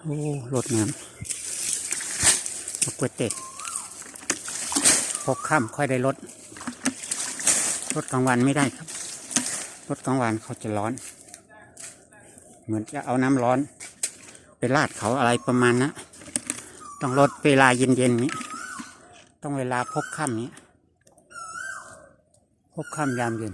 โอ้รดน้ำมะกรูดเต็ดพกค่ำค่อยได้รถรถกลางวันไม่ได้ครับรถกลางวันเขาจะร้อน เหมือนจะเอาน้ำร้อน ไปราดเขาอะไรประมาณนะต้องรดเวลาเย็นๆนี้ ต้องเวลาพบค่ำนี้พบค่ำยามเย็น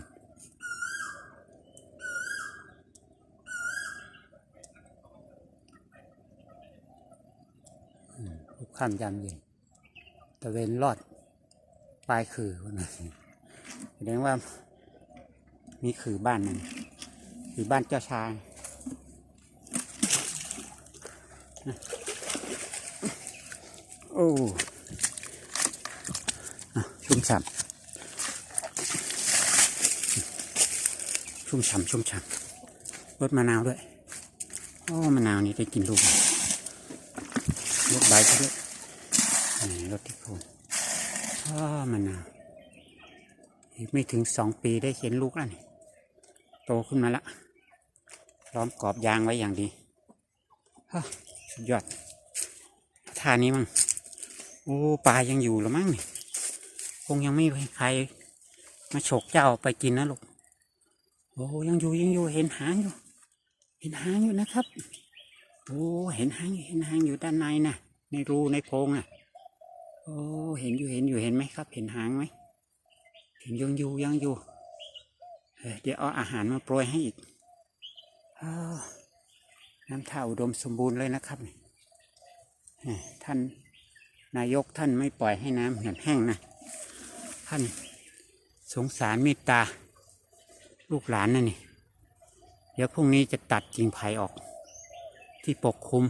พบค่ำยามเย็นตะเวนรอดปลายคือคนนั้นแสดงว่ามีคือบ้านหนึงคือบ้านเจ้าชายโอ้ชุ่มฉ่ำชุ่มฉ่ำชุ่มฉ่ำรสมะนาวด้วย โอ้มะนาวนี่ได้กินลูก รสใบเขาด้วยนี่รสที่โคนอ้ามะนาวอีกไม่ถึงสองปีได้เห็นลูกแล้วนี่โตขึ้นมาละล้อมกรอบยางไว้อย่างดีฮะสุดยอดท่านี้มั้งโอ้ปลายังอยู่หรือมั้งนี่คงยังไม่มีใคร มาฉกเจ้าไปกินนะลูกโอ้ยังอยู่ยังอยู่เห็นหางอยู่ เห็นหางอยู่นะครับโอ้เห็นหางอยู่เห็นหางอยู่ด้านในนะ ในรูในโพรงน่ะ โอ้เห็นอยู่เห็นอยู่เห็นไหมครับ เห็นหางไหมเห็นยังอยู่ยังอยู่เดี๋ยวเอาอาหารมาโปรยให้อีกอน้ำท่าอุดมสมบูรณ์เลยนะครับท่านนายกท่านไม่ปล่อยให้น้ำเหือดแห้งนะ ท่านสงสารเมตตา ลูกหลานนะนี่ เดี๋ยวพรุ่งนี้จะตัดกิ่งไผ่ออก ที่ปกคลุม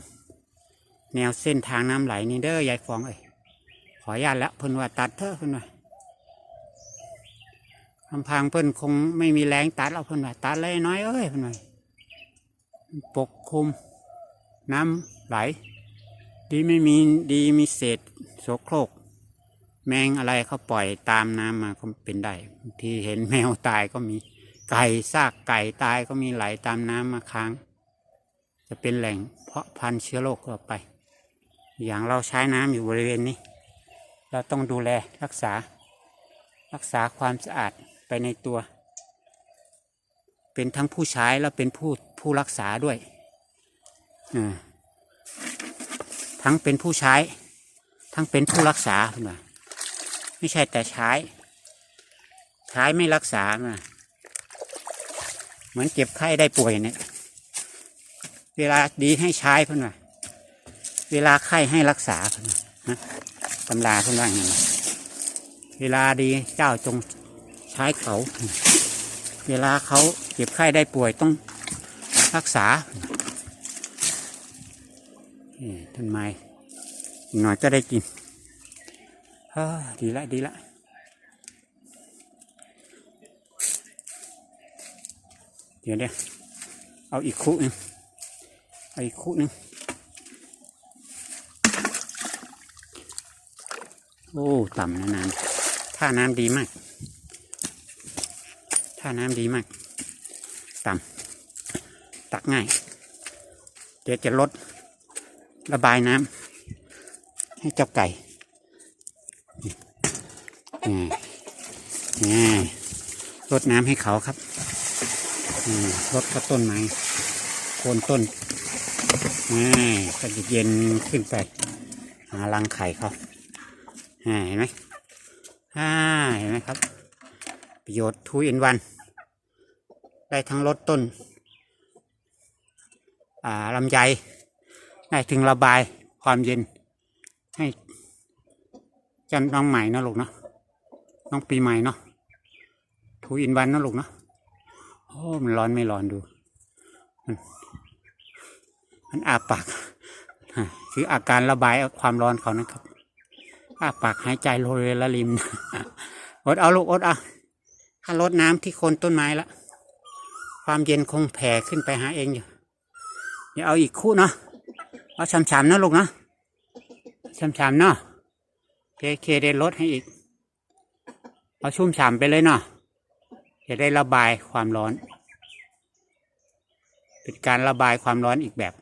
แนวเส้นทางน้ำไหลนี่เด้อยายฟองเอ้ยขออนุญาตแล้วเพิ่นว่าตัดเถอะเพิ่นว่าลำพังเพิ่นคงไม่มีแรงตัดเอาเพิ่นว่าตัดเลยน้อยเอ้ยเพิ่นว่าปกคลุมน้ำไหล ดีไม่มีดีมีเศษโสโครก แมงอะไรเขาปล่อยตามน้ำมาก็เป็นได้ที่เห็นแมวตายก็มีไก่ซากไก่ตายก็มีไหลตามน้ำมาค้าง จะเป็นแหล่งเพาะพันธุ์เชื้อโรคต่อไป อย่างเราใช้น้ำอยู่บริเวณนี้ เราต้องดูแลรักษา รักษาความสะอาดไปในตัว เป็นทั้งผู้ใช้และเป็นผู้ผู้รักษาด้วยทั้งเป็นผู้ใช้ ทั้งเป็นผู้รักษาคุณว่าไม่ใช่แต่ใช้ ใช้ไม่รักษามาเหมือนเจ็บไข้ได้ป่วยเนี่ยเวลาดีให้ใช้เพื่อนว่า เวลาไข้ให้รักษาเพื่อนะตำราเพื่อนว่าอย่างเวลาดีเจ้าจงใช้เขา เวลาเขาเจ็บไข้ได้ป่วยต้องรักษานี่ต้นไม้หน่อยจะได้กินดีละดีละเดี๋ยวเดี๋ยวเอาอีกคู่หนึ่งเอาอีกคู่หนึ่ง โอ้ต่ำนะน้ำท่าน้ำดีมากท่าน้ำดีมาก ต่ำตักง่าย เดี๋ยวจะลดระบายน้ำให้เจ้าไก่นี่ลดน้ำให้เขาครับนี่ลดก็ต้นไม้โคนต้นนี่ก็จะเย็นขึ้นไป หารังไข่เขา เห็นไหมอ่าเห็นไหมครับ ประโยชน์ทูอินวัน ได้ทั้งลดต้น อ่าลำไยได้ถึงระบายความเย็น ให้จันน้องใหม่นะลูกเนาะน้องปีใหม่เนาะทูอินวันนะลูกเนาะโอ้มันร้อนไม่ร้อนดู มันมันอาปากคืออาการระบายความร้อนเขานะครับ อ้าปากหายใจโรยละริมอดเอาลูกอดเอาถ้าลดน้ำที่โคนต้นไม้ละ ความเย็นคงแผ่ขึ้นไปหาเองอยู่เดี๋ยวเอาอีกคู่เนาะเอาช้ำๆนะลูกเนาะช้ำๆเนาะเคเคได้ลดให้อีก เอาชุ่มฉ่ำไปเลยเนาะจะได้ระบายความร้อน เป็นการระบายความร้อนอีกแบบ